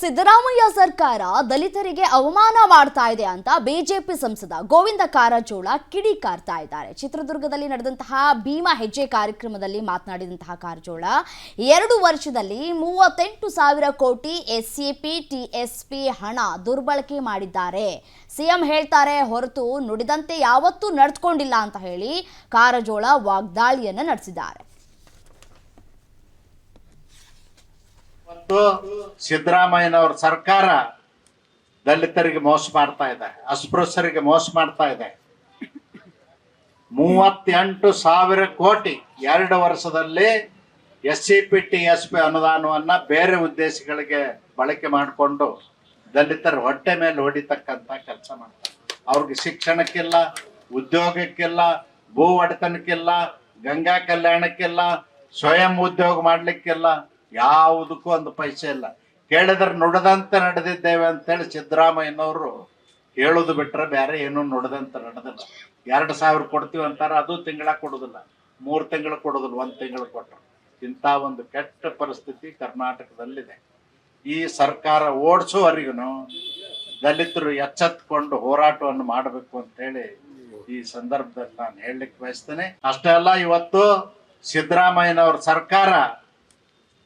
ಸಿದ್ದರಾಮಯ್ಯ ಸರ್ಕಾರ ದಲಿತರಿಗೆ ಅವಮಾನ ಮಾಡ್ತಾ ಇದೆ ಅಂತ ಬಿಜೆಪಿ ಸಂಸದ ಗೋವಿಂದ ಕಾರಜೋಳ ಕಿಡಿಕಾರ್ತಾ ಇದ್ದಾರೆ. ಚಿತ್ರದುರ್ಗದಲ್ಲಿ ನಡೆದಂತಹ ಭೀಮಾ ಹೆಜ್ಜೆ ಕಾರ್ಯಕ್ರಮದಲ್ಲಿ ಮಾತನಾಡಿದಂತಹ ಕಾರಜೋಳ, ಎರಡು ವರ್ಷದಲ್ಲಿ ಮೂವತ್ತೆಂಟು ಸಾವಿರ ಕೋಟಿ ಎಸ್ ಟಿಎಸ್ಪಿ ಹಣ ದುರ್ಬಳಕೆ ಮಾಡಿದ್ದಾರೆ. ಸಿಎಂ ಹೇಳ್ತಾರೆ, ಹೊರತು ನುಡಿದಂತೆ ಯಾವತ್ತೂ ನಡೆದುಕೊಂಡಿಲ್ಲ ಅಂತ ಹೇಳಿ ಕಾರಜೋಳ ವಾಗ್ದಾಳಿಯನ್ನು ನಡೆಸಿದ್ದಾರೆ. ಸಿದ್ದರಾಮಯ್ಯನವ್ರ ಸರ್ಕಾರ ದಲಿತರಿಗೆ ಮೋಸ ಮಾಡ್ತಾ ಇದೆ, ಅಸ್ಪೃಶ್ಯರಿಗೆ ಮೋಸ ಮಾಡ್ತಾ ಇದೆ. ಮೂವತ್ತೆಂಟು ಸಾವಿರ ಕೋಟಿ ಎರಡು ವರ್ಷದಲ್ಲಿ S C P T S P ಅನುದಾನವನ್ನ ಬೇರೆ ಉದ್ದೇಶಗಳಿಗೆ ಬಳಕೆ ಮಾಡಿಕೊಂಡು ದಲಿತರ ಹೊಟ್ಟೆ ಮೇಲೆ ಹೊಡಿತಕ್ಕಂಥ ಕೆಲಸ ಮಾಡ್ತಾರೆ. ಅವ್ರಿಗೆ ಶಿಕ್ಷಣಕ್ಕಿಲ್ಲ, ಉದ್ಯೋಗಕ್ಕಿಲ್ಲ, ಭೂ ಒಡೆತನಕ್ಕಿಲ್ಲ, ಗಂಗಾ ಕಲ್ಯಾಣಕ್ಕಿಲ್ಲ, ಸ್ವಯಂ ಉದ್ಯೋಗ ಮಾಡ್ಲಿಕ್ಕಿಲ್ಲ, ಯಾವುದಕ್ಕೂ ಒಂದು ಪೈಸೆ ಇಲ್ಲ. ಕೇಳಿದ್ರೆ ನುಡದಂತೆ ನಡೆದಿದ್ದೇವೆ ಅಂತೇಳಿ ಸಿದ್ದರಾಮಯ್ಯನವರು ಹೇಳೋದು ಬಿಟ್ರೆ ಬೇರೆ ಏನು ನುಡಿದಂತೆ ನಡೆದಿಲ್ಲ. ಎರಡು ಸಾವಿರ ಕೊಡ್ತೀವಿ ಅಂತಾರೆ, ಅದು ತಿಂಗಳ ಕೊಡೋದಿಲ್ಲ. ಮೂರು ತಿಂಗಳು ಕೊಡೋದಿಲ್ಲ, ಒಂದು ತಿಂಗಳು ಕೊಟ್ಟರು. ಇಂಥ ಒಂದು ಕೆಟ್ಟ ಪರಿಸ್ಥಿತಿ ಕರ್ನಾಟಕದಲ್ಲಿದೆ. ಈ ಸರ್ಕಾರ ಓಡಿಸುವವರೆಗೂ ದಲಿತರು ಎಚ್ಚೆತ್ಕೊಂಡು ಹೋರಾಟವನ್ನು ಮಾಡಬೇಕು ಅಂತೇಳಿ ಈ ಸಂದರ್ಭದಲ್ಲಿ ನಾನು ಹೇಳಲಿಕ್ಕೆ ಬಯಸ್ತೇನೆ. ಅಷ್ಟೇ ಅಲ್ಲ, ಇವತ್ತು ಸಿದ್ದರಾಮಯ್ಯನವ್ರ ಸರ್ಕಾರ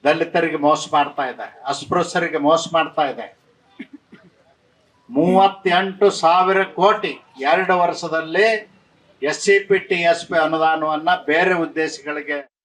ದಲಿತರಿಗೆ ಮೋಸ ಮಾಡ್ತಾ ಇದೆ, ಅಸ್ಪೃಶ್ಯರಿಗೆ ಮೋಸ ಮಾಡ್ತಾ ಇದೆ. ಮೂವತ್ತೆಂಟು ಸಾವಿರ ಕೋಟಿ ಎರಡು ವರ್ಷದಲ್ಲಿ S C P T S P ಅನುದಾನವನ್ನ ಬೇರೆ ಉದ್ದೇಶಗಳಿಗೆ